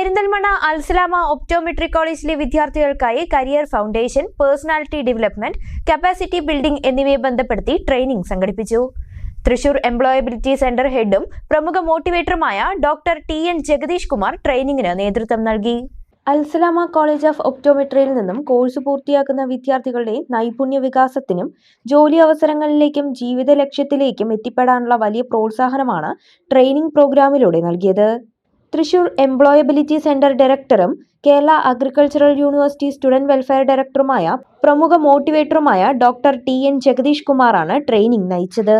Perinthalmanna Al Salama optometry കോളേജിലെ വിദ്യാർത്ഥികൾക്കായി career foundation personality development capacity building എന്നിവയെ ബന്ധപ്പെടുത്തി ട്രെയിനിംഗ് സംഘടിപ്പിച്ചു. തൃശൂർ എംപ്ലോയബിലിറ്റി സെന്റർ ഹെഡും പ്രമുഖ മോട്ടിവേറ്ററുമായ doctor T N Jagadish Kumar ട്രെയിനിങ്ങിന് നേതൃത്വം നൽകി. അൽസലാമ കോളേജ് ഓഫ് ഒപ്റ്റോമെട്രിയിൽ നിന്നും കോഴ്സ് പൂർത്തിയാക്കുന്ന വിദ്യാർത്ഥികളുടെ നൈപുണ്യ വികാസത്തിനും ജോലി അവസരങ്ങളിലേക്കും ജീവിത ലക്ഷ്യത്തിലേക്കും എത്തിപ്പെടാനുള്ള വലിയ പ്രോത്സാഹനമാണ് ട്രെയിനിംഗ് പ്രോഗ്രാമിലൂടെ നൽകിയത്. തൃശൂർ എംപ്ലോയബിലിറ്റി സെന്റർ ഡയറക്ടറും Kerala agricultural university student welfare ഡയറക്ടറുമായ പ്രമുഖ മോട്ടിവേറ്ററുമായ ഡോക്ടർ ടി എൻ ജഗദീഷ് കുമാറാണ് ട്രെയിനിംഗ് നയിച്ചത്.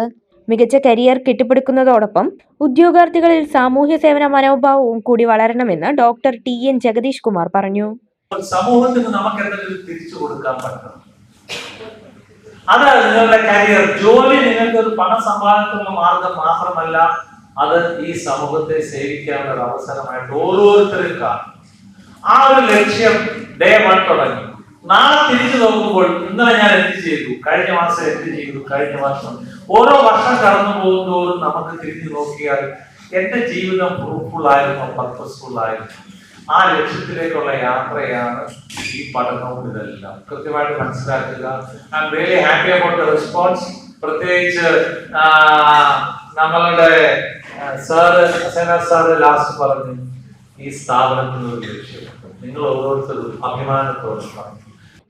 മികച്ച കരിയർ കെട്ടിപ്പടുക്കുന്നതോടൊപ്പം ഉദ്യോഗാർത്ഥികളിൽ സാമൂഹ്യ സേവന മനോഭാവവും കൂടി വളരണമെന്ന് doctor T N Jagadish Kumar പറഞ്ഞു. സമൂഹത്തിന് നമുക്ക് എന്തെങ്കിലും തിരിച്ചു കൊടുക്കാൻ പറ്റണം. അതാണ് നിങ്ങളുടെ കരിയർ. ജോലി നിങ്ങൾക്ക് ഒരു പണം സമ്പാദനത്തിനുള്ള മാർഗം മാത്രമല്ല അത് ഈ സമൂഹത്തെ സേവിക്കാനുള്ള അവസരമായിട്ട് ഓരോരുത്തരും കാണും. ആ ഒരു ലക്ഷ്യം ഡേ വൺ തുടങ്ങി. നാളെ തിരിച്ചു നോക്കുമ്പോൾ ഇന്നലെ ഞാൻ എന്ത് ചെയ്തു? കഴിഞ്ഞ മാസം എന്ത് ചെയ്തു? കഴിഞ്ഞ മാസം ഓരോ വർഷം കടന്നു പോകുന്നതോറും നമുക്ക് തിരിഞ്ഞു നോക്കിയാൽ എന്റെ ജീവിതം ഫ്രൂട്ട്ഫുൾ ആയിരുന്നു പർപ്പസ്ഫുൾ ആയിരുന്നു. ആ ലക്ഷ്യത്തിലേക്കുള്ള യാത്രയാണ് ഈ പഠനവും ഇതെല്ലാം. കൃത്യമായിട്ട് മനസ്സിലാക്കുക. I am really happy about response പ്രത്യേകിച്ച് നമ്മളുടെ സാറ് സാറ് ലാസ്റ്റ് പറഞ്ഞു ഈ സ്ഥാപനത്തിനുള്ള ലക്ഷ്യം നിങ്ങൾ ഓരോരുത്തരും അഭിമാനത്തോടെ പറഞ്ഞു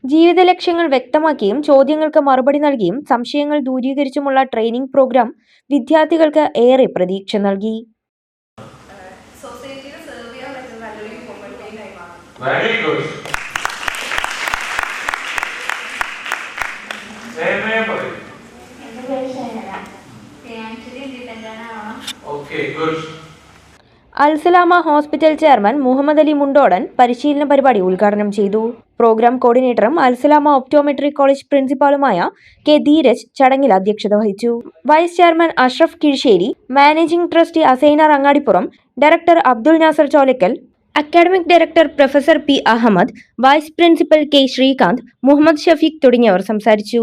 ജീവിത ലക്ഷ്യങ്ങൾ വ്യക്തമാക്കിയും ചോദ്യങ്ങൾക്ക് മറുപടി നൽകിയും സംശയങ്ങൾ ദൂരീകരിച്ചുമുള്ള ട്രെയിനിംഗ് പ്രോഗ്രാം വിദ്യാർത്ഥികൾക്ക് ഏറെ പ്രതീക്ഷ നൽകി. വെരി ഗുഡ് എന്റെ പേര് ഷൈനല financially okay good Alsalama hospital chairman Muhammad Ali Mundodan പരിശീലന പരിപാടി ഉദ്ഘാടനം ചെയ്തു. പ്രോഗ്രാം കോർഡിനേറ്ററും അൽസലാമ ഒപ്റ്റോമെട്രി കോളേജ് പ്രിൻസിപ്പാളുമായ കെ ധീരജ് ചടങ്ങിൽ അധ്യക്ഷത വഹിച്ചു. Vice chairman Ashraf Kizhisseri managing trustee Asaina Angadippuram director Abdul Nasar Cholakkal academic director professor P Ahammed vice principal K Sreekanth Muhammad Shafeeq തുടങ്ങിയവർ സംസാരിച്ചു.